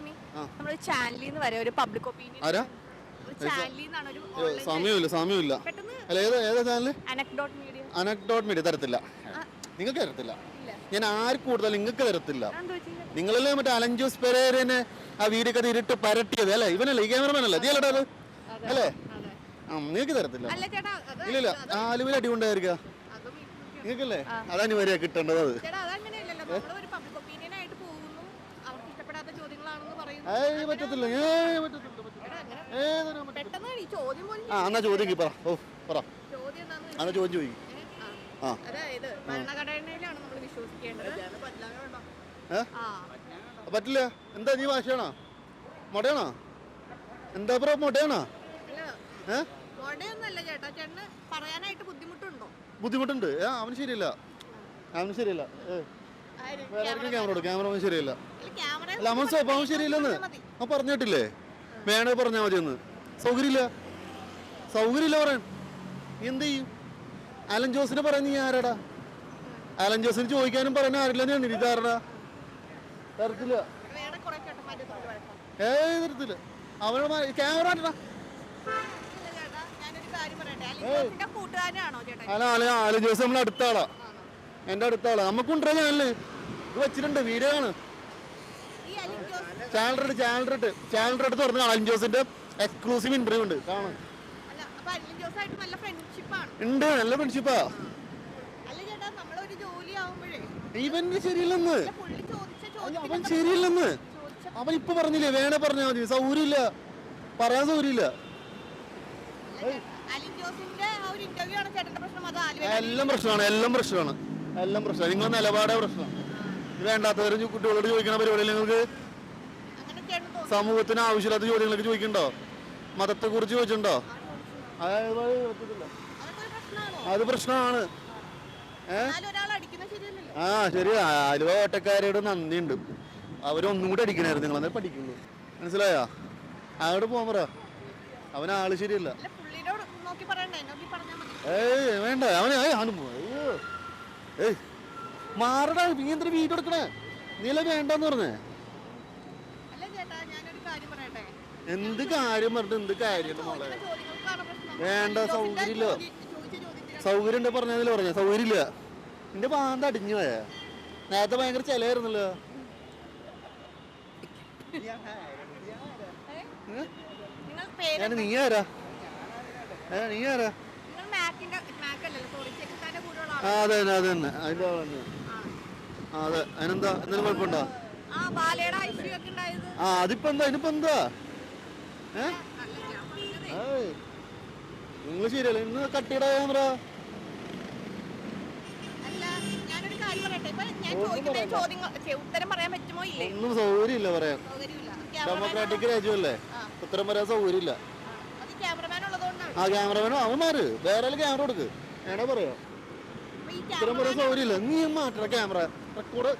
പറഞ്ഞേ നമ്മൾ ചാനലിൽ നിന്ന് വരെ ഒരു പബ്ലിക് ഒപ്പീനിയൻ ആരാ? ചാനലിൽ നിന്നാണ് ഒരു ഏ, online സമയമില്ല സമയമില്ല. പെട്ടെന്ന് അല്ല ഏതാ ഏതാ channel? Anecdote media anecdote media തരത്തില്ല. നിങ്ങൾക്ക് തരത്തില്ല. ഞാൻ ആർക്ക് കൂടുതൽ നിങ്ങൾക്ക് തരത്തില്ല. നിങ്ങളല്ലേ മറ്റേ അലഞ്ചൂസ് പെരേരനെ ആ വീഡിയോ ഒക്കെ ഇരുട്ട് പരട്ടിയത് അല്ലേ? ഇവനല്ലേ ഈ ക്യാമറമാൻ അല്ലേ? നീ അല്ലേ? അല്ലേ നിങ്ങൾക്ക് തരത്തില്ല. ഇല്ല ഇല്ല. ആലുവിൽ അടികൊണ്ടായിരിക്കുക അതും നിങ്ങൾക്കല്ലേ? അതാണ് വരിക കിട്ടേണ്ടത് അത്. ഏയ് പറ്റത്തില്ല ഏയ് ഏതൊരു ആ എന്നാ ചോദ്യം പറ. ഓ പറ. എന്നാ ചോദ്യം ചോദിക്കും? ആ. പറ്റില്ല എന്താ നീ വാശിയാണോ? മൊടയാണോ? എന്താ പറ മൊടയാണോ? ബുദ്ധിമുട്ടുണ്ടോ? അവന് ശരിയല്ല. അവന് ശരിയല്ല? ക്യാമറ കൊടുക്കും. ക്യാമറ ശരിയല്ല. അല്ല, അവൻ സ്വഭാവം ശരിയില്ലെന്ന്. അവൻ പറഞ്ഞിട്ടില്ലേ? വേണേ പറഞ്ഞാൽ മതി ഒന്ന് സൗകര്യമില്ല. സൗകര്യമില്ല പറയാൻ. എന്ത് ചെയ്യും? അലൻ ജോസിനെ പറയാൻ നീ ആരാടാ? അലൻ ജോസിന് ചോദിക്കാനും പറയാൻ ആരില്ല ഞാൻ തരത്തില്ല. വേറെ കുറെ ചേട്ടന്മാര് ഏയ് തരത്തില്ല. അവനോട് ക്യാമറ ആട്ടടാ അല്ല? അല്ല അല അലൻ ജോസ് നമ്മളെ അടുത്ത ആളാ എന്റെ അടുത്ത ആളാ നമുക്കുണ്ടോ ചാനൽ ഇത് വെച്ചിട്ടുണ്ട് വീഡിയോ ആണ്. ചാനൽ ചാനൽ ചാനൽ എടുത്ത് തുറന്ന് അലിൻ ജോസിന്റെ എക്സ്ക്ലൂസീവ് ഇന്റർവ്യൂ ഉണ്ട്. കാണാം. ഉണ്ട് നല്ല ഫ്രണ്ട്ഷിപ്പാ ഇവന് ശരിയില്ലെന്ന്. അവൻ ശരിയില്ലെന്ന്. അവൻ ഇപ്പൊ പറഞ്ഞില്ലേ വേണേ പറഞ്ഞാൽ മതി. സൗകര്യമില്ല. പറയാൻ സൗകര്യമില്ല. എല്ലാം പ്രശ്നമാണ് എല്ലാം പ്രശ്നമാണ്. എല്ലാം പ്രശ്നമാണ്. നിങ്ങളെ നിലപാടേ പ്രശ്നമാണ്. ഇത് വേണ്ടാത്തവരും കുട്ടികളോട് ചോദിക്കണ പരിപാടി നിങ്ങൾക്ക്. സമൂഹത്തിന് ആവശ്യമില്ലാത്ത ചോദ്യങ്ങളൊക്കെ ചോദിക്കണ്ടോ? മതത്തെ കുറിച്ച് ചോദിച്ചിട്ടുണ്ടോ? അത് പ്രശ്നമാണ്. ആ ശരി ആലുവ ഓട്ടക്കാരോട് നന്ദിയുണ്ട്. അവരൊന്നും കൂടെ അടിക്കണായിരുന്നു. നിങ്ങൾ അന്നേരം പഠിക്കുള്ളൂ മനസ്സിലായോ? അങ്ങോട്ട് പോകാൻ പറ. അവൻ ആൾ ശരിയല്ല. അല്ല പുള്ളിനോട് നോക്കി പറയണ്ടേ? നോക്കി പറഞ്ഞാൽ മതി. ഏയ് വേണ്ട. അവനെ ഏയ് അവന് അയ്യോ. ഏയ്. മാറടാ നീ എന്തിനു വീട് എടുക്കണേ? നീല വേണ്ടെന്ന് പറഞ്ഞേ. എന്ത് കാര്യം പറഞ്ഞിട്ട് എന്ത് കാര്യം മോളെ? വേണ്ട, സൗകര്യമില്ല. സൗകര്യം ഉണ്ട് പറഞ്ഞതിൽ പറഞ്ഞ സൗകര്യമില്ല. നിന്റെ പാന്ത അടിഞ്ഞു പോയ. നേരത്തെ ഭയങ്കര ചെലയായിരുന്നല്ലോ. ഞാൻ നീ ആരാ? നീ ആരാ? അതെ തന്നെ അത് അതിന്റെ ആ അതെ. അതിനെന്താ? എന്തെങ്കിലും കുഴപ്പമുണ്ടോ? ആ അതിപ്പോ എന്താ? ഇതിപ്പോ എന്താ? ഏ? നിങ്ങൾ ശരിയല്ല? ഇന്ന് കട്ടിയുടെ ക്യാമറ ഒന്നും സൗകര്യമില്ല പറയാൻ. ഡെമോക്രാറ്റിക് രാജ്യമല്ലേ? ഉത്തരം പറയാൻ സൗകര്യമില്ല. ആ ക്യാമറമാനോ? അവന്മാര്. വേറെ ക്യാമറ കൊടുക്ക്. വേണേ പറയാം? ഉത്തരം പറയാൻ സൗകര്യമില്ല. നീ മാറ്റണ ക്യാമറ. റെക്കോർഡ്